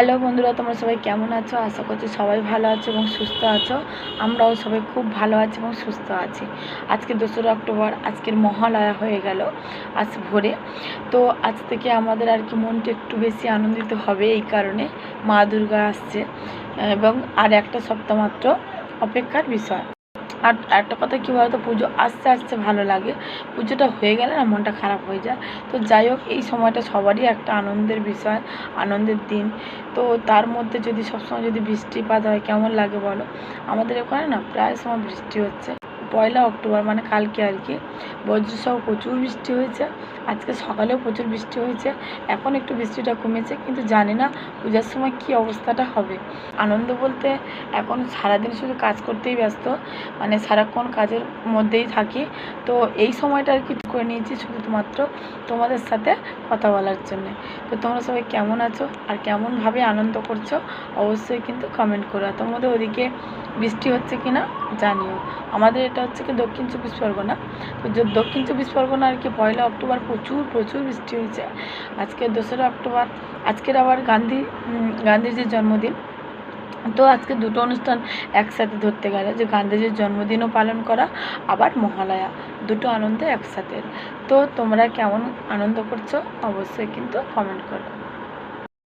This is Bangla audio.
হ্যালো বন্ধুরা, তোমরা সবাই কেমন আছো? আশা করছি সবাই ভালো আছো এবং সুস্থ আছো। আমরাও সবাই খুব ভালো আছি এবং সুস্থ আছি। আজকে দোসরা অক্টোবর, আজকের মহালয়া হয়ে গেল আজ ভোরে। তো আজ থেকে আমাদের আর কি মনটা একটু বেশি আনন্দিত হবে এই কারণে মা দুর্গা আসছে, এবং আর একটা সপ্তাহ মাত্র অপেক্ষার বিষয়। আর একটা কথা কী বলতো, পুজো আস্তে আস্তে ভালো লাগে। পুজোটা হয়ে গেলে না মনটা খারাপ হয়ে যায়। তো যাই হোক, এই সময়টা সবারই একটা আনন্দের বিষয়, আনন্দের দিন। তো তার মধ্যে যদি সবসময় যদি বৃষ্টিপাত হয়, কেমন লাগে বলো? আমাদের ওখানে না প্রায় সময় বৃষ্টি হচ্ছে। পয়লা অক্টোবর মানে কালকে আর কি। বজ্রসহ প্রচুর বৃষ্টি হয়েছে। আজকে সকালেও প্রচুর বৃষ্টি হয়েছে। এখন একটু বৃষ্টিটা কমেছে, কিন্তু জানি না পূজার সময় কী অবস্থাটা হবে। আনন্দ বলতে এখন সারাদিন শুধু কাজ করতেই ব্যস্ত মানে সারাক্ষণ কাজের মধ্যেই থাকি। তো এই সময়টা আর কি করে নিয়েছি শুধুমাত্র তোমাদের সাথে কথা বলার জন্যে। তো তোমরা সবাই কেমন আছো আর কেমনভাবে আনন্দ করছ, অবশ্যই কিন্তু কমেন্ট করো। তোমাদের ওদিকে বৃষ্টি হচ্ছে কি না জানিও। আমাদের এটা হচ্ছে কি দক্ষিণ চব্বিশ পরগনা। তো দক্ষিণ চব্বিশ পরগনা আর কি পয়লা অক্টোবর প্রচুর প্রচুর বৃষ্টি হয়েছে। আজকে দোসরা অক্টোবর, আজকের আবার গান্ধী গান্ধীজির জন্মদিন। তো আজকে দুটো অনুষ্ঠান একসাথে ধরতে গেলে, যে গান্ধীজির জন্মদিনও পালন করা, আবার মহালয়া, দুটো আনন্দ একসাথে তো তোমরা কেমন আনন্দ করছ, অবশ্যই কিন্তু কমেন্ট করো।